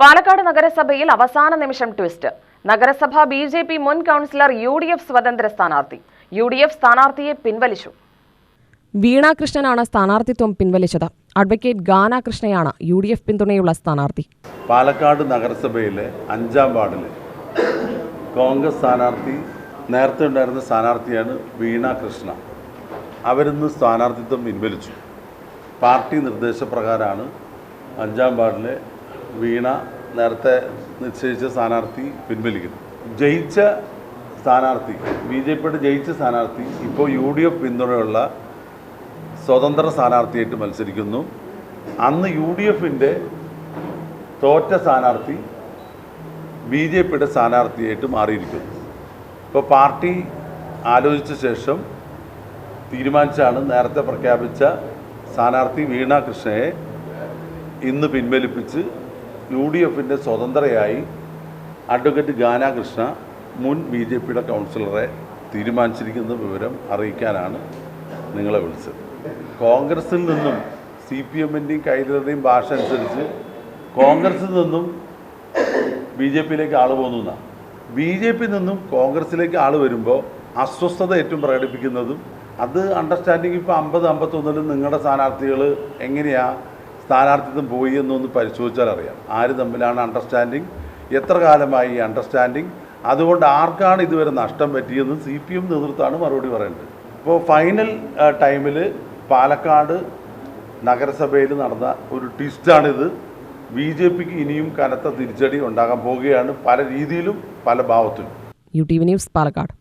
പാലക്കാട് നഗരസഭയിൽ അവസാന നിമിഷം ട്വിസ്റ്റ്. നഗരസഭ ബി ജെ പി മുൻ കൗൺസിലർ യു ഡി എഫ് സ്വതന്ത്ര സ്ഥാനാർത്ഥി. യു ഡി എഫ് സ്ഥാനാർത്ഥിയെ പിൻവലിച്ചു. വീണാകൃഷ്ണനാണ് സ്ഥാനാർത്ഥിത്വം പിൻവലിച്ചത്. അഡ്വക്കേറ്റ് ഗാന കൃഷ്ണയാണ് യു ഡി എഫ് പിന്തുണയുള്ള സ്ഥാനാർത്ഥി. പാലക്കാട് നഗരസഭയിലെ അഞ്ചാം വാർഡിൽ കോൺഗ്രസ് സ്ഥാനാർത്ഥി നേരത്തെ ഉണ്ടായിരുന്ന സ്ഥാനാർത്ഥിയാണ് വീണ കൃഷ്ണ. അവരിന്ന് സ്ഥാനാർത്ഥിത്വം പിൻവലിച്ചു. പാർട്ടി നിർദ്ദേശപ്രകാരമാണ് അഞ്ചാം വാർഡിലെ വീണ നേരത്തെ നിശ്ചയിച്ച സ്ഥാനാർത്ഥി പിൻവലിക്കുന്നു. ജയിച്ച സ്ഥാനാർത്ഥി ബി ജെ പിയുടെ ജയിച്ച സ്ഥാനാർത്ഥി ഇപ്പോൾ യു ഡി എഫ് പിന്തുണയുള്ള സ്വതന്ത്ര സ്ഥാനാർത്ഥിയായിട്ട് മത്സരിക്കുന്നു. അന്ന് യു ഡി എഫിന്റെ തോറ്റ സ്ഥാനാർത്ഥി ബി ജെ പിയുടെ സ്ഥാനാർത്ഥിയായിട്ട് മാറിയിരിക്കുന്നു. ഇപ്പോൾ പാർട്ടി ആലോചിച്ച ശേഷം തീരുമാനിച്ചാണ് നേരത്തെ പ്രഖ്യാപിച്ച സ്ഥാനാർത്ഥി വീണ കൃഷ്ണയെ ഇന്ന് പിൻവലിപ്പിച്ച് യു ഡി എഫിന്റെ സ്വതന്ത്രയായി അഡ്വക്കേറ്റ് ഗാനാകൃഷ്ണ മുൻ ബി ജെ പിയുടെ കൗൺസിലറെ തീരുമാനിച്ചിരിക്കുന്ന വിവരം അറിയിക്കാനാണ് നിങ്ങളെ വിളിച്ചത്. കോൺഗ്രസിൽ നിന്നും സി പി എമ്മിന്റെയും കൈലറുടെയും ഭാഷ അനുസരിച്ച് കോൺഗ്രസിൽ നിന്നും ബി ജെ പിയിലേക്ക് ആൾ പോകുന്നതാണ് ബി ജെ പി നിന്നും കോൺഗ്രസിലേക്ക് ആൾ വരുമ്പോൾ അസ്വസ്ഥത ഏറ്റവും പ്രകടിപ്പിക്കുന്നതും അത് അണ്ടർസ്റ്റാൻഡിങ് ഇപ്പോൾ അമ്പത് അമ്പത്തൊന്നിലും നിങ്ങളുടെ സ്ഥാനാർത്ഥികൾ എങ്ങനെയാ സ്ഥാനാർത്ഥിത്വം പോയി എന്നൊന്ന് പരിശോധിച്ചാൽ അറിയാം. ആര് തമ്മിലാണ് അണ്ടർസ്റ്റാൻഡിങ് എത്ര കാലമായി ഈ അണ്ടർസ്റ്റാൻഡിങ് അതുകൊണ്ട് ആർക്കാണ് ഇതുവരെ നഷ്ടം പറ്റിയെന്ന് സി പി എം നേതൃത്വമാണ് മറുപടി പറയേണ്ടത്. ഇപ്പോൾ ഫൈനൽ ടൈമിൽ പാലക്കാട് നഗരസഭയിൽ നടന്ന ഒരു ട്വിസ്റ്റാണിത് ബി ജെ പിക്ക് ഇനിയും കനത്ത തിരിച്ചടി ഉണ്ടാകാൻ പോവുകയാണ് പല രീതിയിലും പല ഭാവത്തിലും. U T V news Palakkad.